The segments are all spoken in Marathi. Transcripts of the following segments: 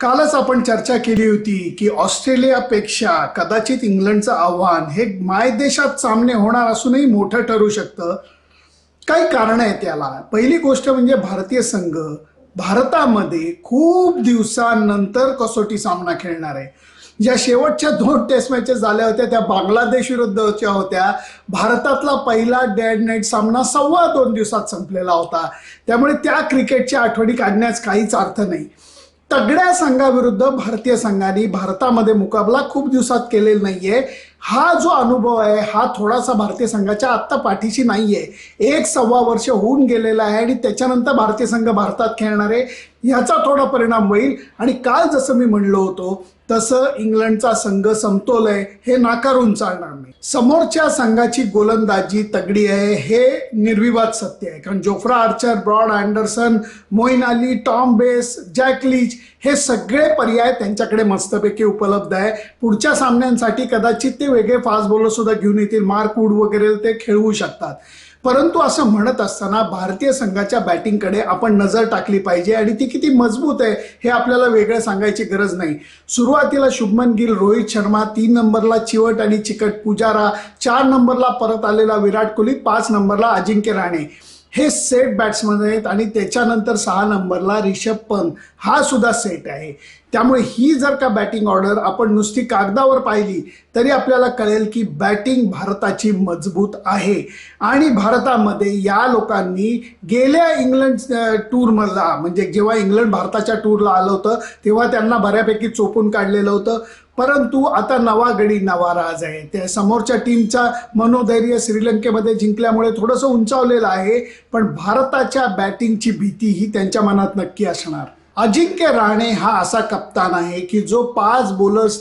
कालच आपण चर्चा केली होती की ऑस्ट्रेलियापेक्षा कदाचित इंग्लंडचं आव्हान हे मायदेशात सामने होणार असूनही मोठं ठरू शकतं. काही कारण आहेत त्याला पहिली गोष्ट म्हणजे भारतीय संघ भारतामध्ये खूप दिवसांनंतर कसोटी सामना खेळणार आहे. ज्या शेवटच्या दोन टेस्ट मॅचेस झाल्या होत्या त्या बांगलादेश विरुद्धच्या होत्या. भारतातला पहिला डॅड नाईट सामना सव्वा दोन दिवसात संपलेला होता. त्यामुळे त्या क्रिकेटच्या आठवणी काढण्यास काहीच अर्थ नाही. तगड्या संघाविरुद्ध भारतीय संघाने भारतामध्ये मुकाबला खूप दिवसात केलेला नाहीये. हा जो अनुभव आहे हा थोडासा भारतीय संघाच्या आत्ता पाठीशी नाहीये. एक सव्वा वर्ष होऊन गेलेला आहे आणि त्याच्यानंतर भारतीय संघ भारतात खेळणार आहे. ह्याचा थोडा परिणाम होईल. आणि काल जसं मी म्हणलो होतो तसं इंग्लंडचा संघ समतोल आहे हे नाकारून चालणार नाही. समोरच्या संघाची गोलंदाजी तगडी आहे हे निर्विवाद सत्य आहे. कारण Jofra Archer Broad Anderson Moeen Ali Dom Bess Jack Leach हे सगळे पर्याय त्यांच्याकडे मस्तपैकी उपलब्ध आहे. पुढच्या सामन्यांसाठी कदाचित ते वेगळे फास्ट बॉलर सुद्धा घेऊन येतील. मार्क वूड वगैरे ते खेळवू शकतात. परंतु असं म्हणत असताना भारतीय संघाच्या बॅटिंगकडे आपण नजर टाकली पाहिजे आणि ती किती मजबूत आहे हे आपल्याला वेगळं सांगायची गरज नाही. सुरुवातीला शुभमन गिल रोहित शर्मा तीन नंबरला चिवट आणि चिकट पुजारा चार नंबरला परत आलेला विराट कोहली पाच नंबरला अजिंक्य राणे. हे सेट बॅट्समन आहेत आणि त्याच्यानंतर सहा नंबरला रिषभ पंत. हा सुद्धा सेट आहे. त्यामुळे ही जर का बॅटिंग ऑर्डर आपण नुसती कागदावर पाहिली तरी आपल्याला कळेल की बॅटिंग भारताची मजबूत आहे. आणि भारतामध्ये या लोकांनी गेल्या इंग्लंड टूरमधला म्हणजे जेव्हा इंग्लंड भारताच्या टूरला आलं होतं तेव्हा त्यांना बऱ्यापैकी चोपून काढलेलं होतं. परंतु आता नवा गडी नवा राज आहे. त्या समोरच्या टीमचा मनोधैर्य श्रीलंकेमध्ये जिंकल्यामुळे थोडंसं उंचावलेलं आहे पण भारताच्या बॅटिंगची भीती ही त्यांच्या मनात नक्की असणार. अजिंक्य राणे हा असा कप्तान आहे की जो पाच बॉलर्स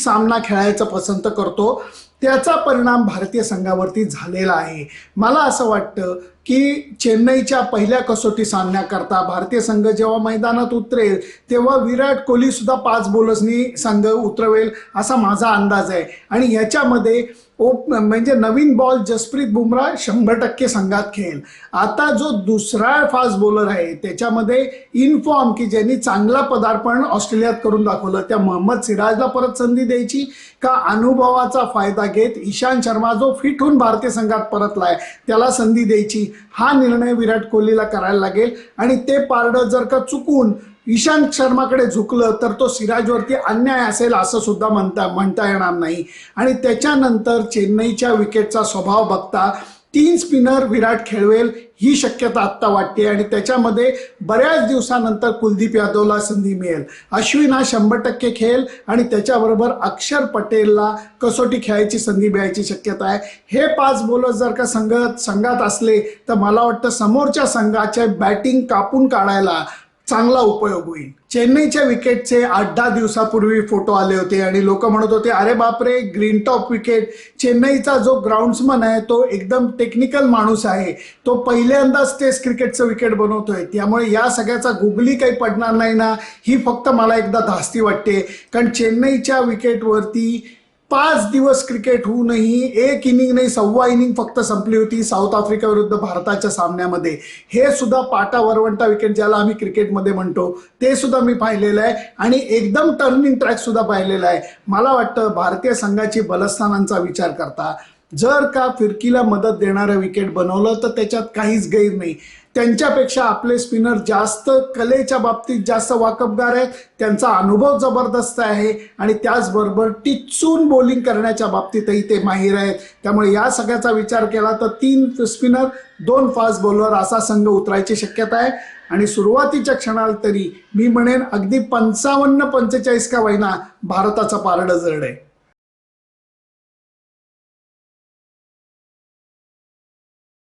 सामना खेळायचा पसंत करतो. त्याचा परिणाम भारतीय संघावरती झालेला आहे. मला असं वाटतं की चेन्नईच्या पहिल्या कसोटी सामन्याकरता भारतीय संघ जेव्हा मैदानात उतरेल तेव्हा विराट कोहलीसुद्धा पाच बॉलर्सनी संघ उतरवेल असा माझा अंदाज आहे. आणि याच्यामध्ये ओप म्हणजे नवीन बॉल जसप्रीत बुमराह शंभर टक्के संघात खेळेल. आता जो दुसरा फास्ट बॉलर आहे त्याच्यामध्ये इनफॉर्म की ज्यांनी चांगला पदार्पण ऑस्ट्रेलियात करून दाखवलं त्या मोहम्मद सिराजला परत संधी द्यायची का अनुभवाचा फायदा घेत इशांत शर्मा जो फिट होऊन भारतीय संघात परतलाय त्याला संधी द्यायची हा निर्णय विराट कोहलीला करायला लागेल. आणि ते पारडं जर का चुकून ईशांत शर्माकडे झुकलं तर तो सिराजवरती अन्याय असेल असं सुद्धा म्हणता म्हणता येणार नाही. आणि त्याच्यानंतर चेन्नईच्या विकेटचा स्वभाव बघता तीन स्पिनर विराट खेळवेल ही शक्यता आत्ता वाटते आणि त्याच्यामध्ये बऱ्याच दिवसानंतर कुलदीप यादवला संधी मिळेल. अश्विन हा शंभर टक्के खेळ आणि त्याच्याबरोबर अक्षर पटेलला कसोटी खेळायची संधी मिळायची शक्यता आहे. हे पाच बॉलर जर का संघ संघात असले तर मला वाटतं समोरच्या संघाच्या बॅटिंग कापून काढायला चांगला उपयोग होईल. चेन्नईच्या विकेटचे आठ दहा दिवसापूर्वी फोटो आले होते आणि लोक म्हणत होते अरे बापरे ग्रीन टॉप विकेट चेन्नईचा जो ग्राउंड्समन आहे तो एकदम टेक्निकल माणूस आहे. तो पहिल्यांदाच टेस्ट क्रिकेटचं विकेट बनवतोय. त्यामुळे या सगळ्याचा गुगली काही पडणार नाही ना ही फक्त मला एकदा धास्ती वाटते. कारण चेन्नईच्या विकेटवरती पाच दिवस क्रिकेट होऊनही एक इनिंग नाही सव्वा इनिंग फक्त संपली होती साऊथ आफ्रिका विरुद्ध भारताच्या सामन्यामध्ये. हे सुद्धा पाटा वरवंटा विकेट ज्याला आम्ही क्रिकेटमध्ये म्हणतो ते सुद्धा मी पाहिलेलं आहे. आणि एकदम टर्निंग ट्रॅक सुद्धा पाहिलेला आहे. मला वाटतं भारतीय संघाची बलस्थानांचा विचार करता जर का फिरकीला मदत देणारं विकेट बनवलं तर त्याच्यात काहीच गैर नाही. त्यांच्यापेक्षा आपले स्पिनर जास्त कलेच्या बाबतीत जास्त वाकबगार आहेत त्यांचा अनुभव जबरदस्त आहे आणि त्याचबरोबर टिचून बॉलिंग करण्याच्या बाबतीतही ते माहीर आहेत. त्यामुळे या सगळ्याचा विचार केला तर तीन स्पिनर दोन फास्ट बॉलर असा संघ उतरायची शक्यता आहे. आणि सुरुवातीच्या क्षणाला तरी मी म्हणेन अगदी पंचावन्न पंचेचाळीस का वहिना भारताचा पारडं जड आहे.